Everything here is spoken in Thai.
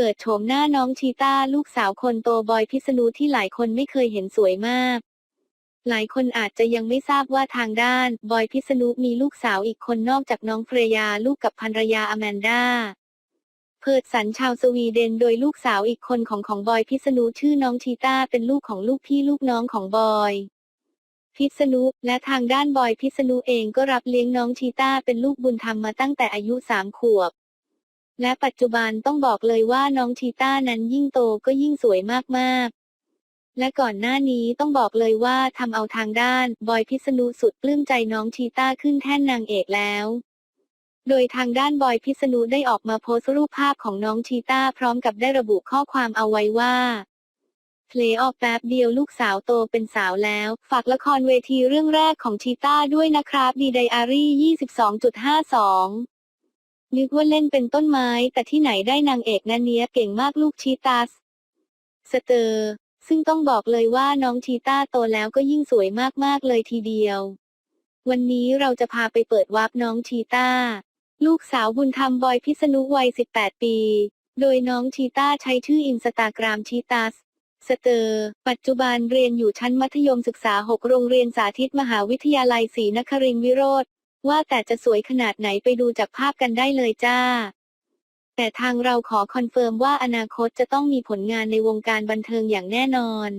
เปิดโฉมหน้าน้องชีต้าลูกสาวคนโตบอยพิษณุที่หลายคนไม่เคยเห็นสวยมาก หลายคนอาจจะยังไม่ทราบว่าทางด้าน บอยพิษณุมีลูกสาวอีกคนนอกจากน้องเฟรยาลูกกับภรรยาอแมนดาเพิดสันชาวสวีเดนโดยลูกสาวอีกคนของของบอยพิษณุชื่อน้องชีต้าเป็นลูกของลูกพี่ลูกน้องของบอยพิษณุและทางด้านบอยพิษณุเองก็รับเลี้ยงน้องชีต้าเป็นลูกบุญธรรมมาตั้งแต่อายุสามขวบ และปัจจุบันต้องบอกเลยว่าน้องชีต้านั้นยิ่งโตก็ยิ่งสวยมากๆ และก่อนหน้านี้ต้องบอกเลยว่าทำเอาทางด้าน บอยพิษณุสุดปลื้มใจน้องชีต้าขึ้นแท่นนางเอกแล้วโดยทางด้านบอยพิษณุได้ออกมาโพสต์รูปภาพของน้องชีต้าพร้อมกับได้ระบุข้อความเอาไว้ว่าเพลย์ออกแป๊บเดียวลูกสาวโตเป็นสาวแล้ว ฝากละครเวทีเรื่องแรกของชีต้าด้วยนะครับดีไดอารี่ 22.52 นึกว่าเล่นเป็นต้นไม้ แต่ที่ไหนได้นางเอกนันเนียเก่งมากลูกชีตาสสเตอร์ซึ่งต้องบอกเลยว่าน้องชีต้าโตแล้วก็ยิ่งสวยมากๆเลยทีเดียว วันนี้เราจะพาไปเปิดวาร์ปน้องชีต้า ลูกสาวบุญธรรมบอยพิษณุวัย 18 ปี โดยน้องชีต้าใช้ชื่ออินสตาแกรมชีตาสสเตอร์ ปัจจุบันเรียนอยู่ชั้นมัธยมศึกษา 6 โรงเรียนสาธิตมหาวิทยาลัยศรีนครินทรวิโรธ ว่าแต่จะสวยขนาดไหนไปดูจากภาพกันได้เลยจ้า แต่ทางเราขอคอนเฟิร์มว่าอนาคตจะต้องมีผลงานในวงการบันเทิงอย่างแน่นอน